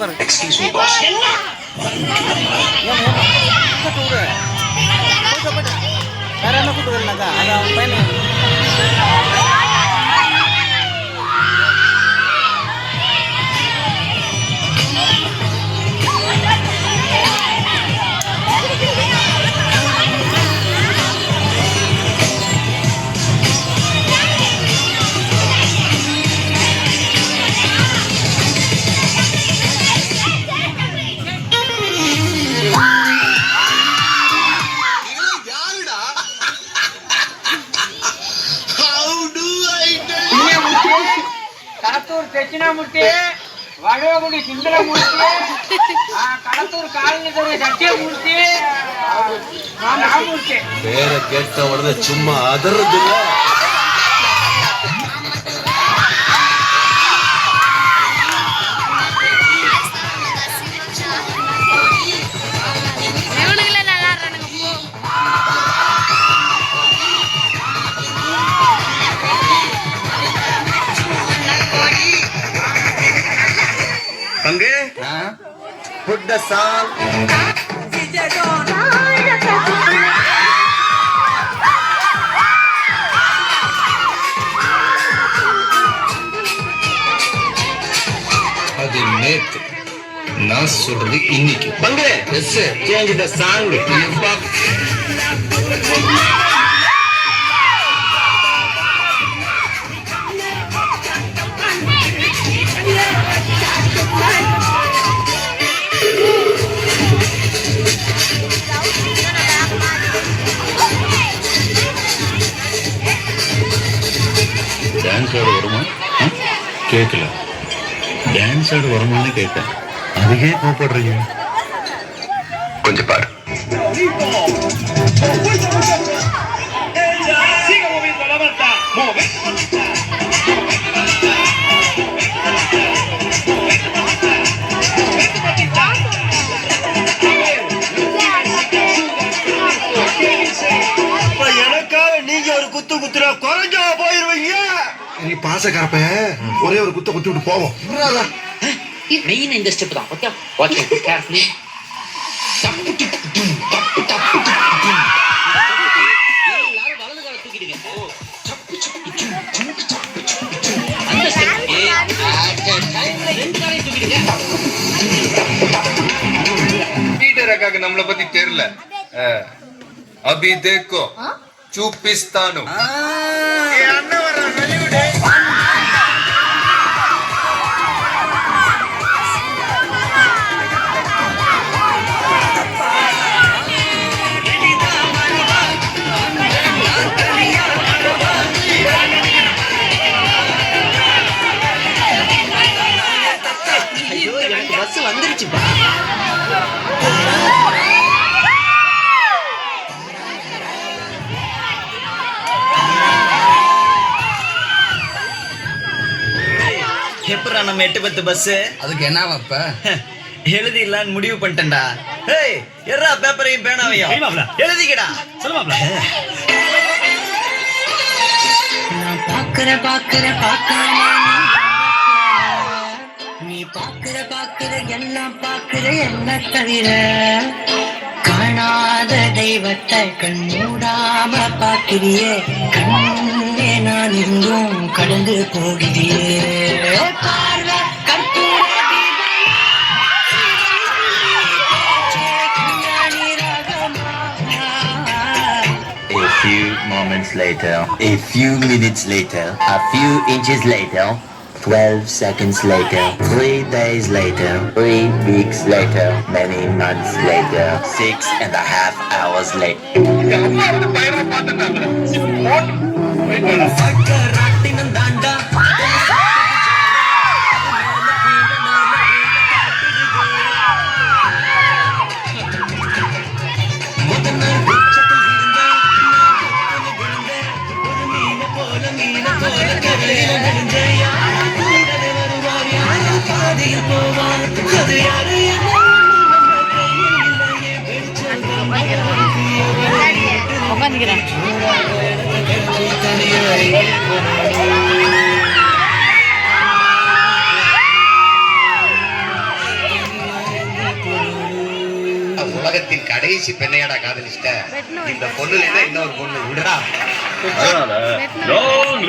உட்காரு. ஏன் ஏன் கூட்டு விடு போயிட்டு போயிட்டு வேற என்ன கூட்டு வரலாக்கா அது அவன் பையனை கடத்தூர் தட்சிணாமூர்த்தி வடவகுடி சுந்தரமூர்த்தி கடத்தூர் காலனி சத்தியமூர்த்தி ராமூர்த்தி பேரை கேட்ட உடனே சும்மா அதறது அங்கு புத்த சால் அது நேத்து நான் சொல்றது இன்னைக்கு. பங்கு. எஸ் சேஞ்ச் த சாங் கேட்கல டான்ஸ் ஆட வருமான்னு கேட்டேன். அதுக்கே கோப்படுறீங்க கொஞ்சம் பாரு. எனக்காக நீங்க ஒரு குத்து குத்துறா பாசக்காரப்ப ஒரே ஒரு குத்த குத்தி விட்டு போவோம் மெயின் இந்த ஸ்டெப் தான் ஓகே வாட்ச் இட் கேர்ஃபுல்லி டப்பு டப்பு டப்பு டப்பு டப்பு எல்லாரும் நம்மள பத்தி தெரியல அபி தேக்கோ சூப்பிஸ்தானு பஸ் வந்துருச்சுப்பா எப்படா நம்ம எட்டு பத்து பஸ் அதுக்கு என்ன வைப்ப எழுதிடலான்னு முடிவு பண்ணிட்டேன்டா. ஏய் எர்ரா பேப்பரையும் பேனாவையும் எழுதிக்கடா. நான் பாக்குற பாக்குற பார்க்காம பார்க்கிற எல்லாம் பார்க்கிற என்ன தவிர காணாத தெய்வத்தை கண் மூடாம பார்க்கிறியே. கண்ணே நான் எங்கும் கடந்து போகிறியே பார்வை கற்பூர A few moments later, a few minutes later, a few inches later, 12 seconds later, 3 days later, 3 weeks later, many months later, six and a half hours later. பாதையில் போவார். அது உலகத்தின் கடைசி பெண்ணையாடா காதலிச்சிட்ட. இந்த பொண்ணுல இன்னொரு பொண்ணு விடுறா லாங்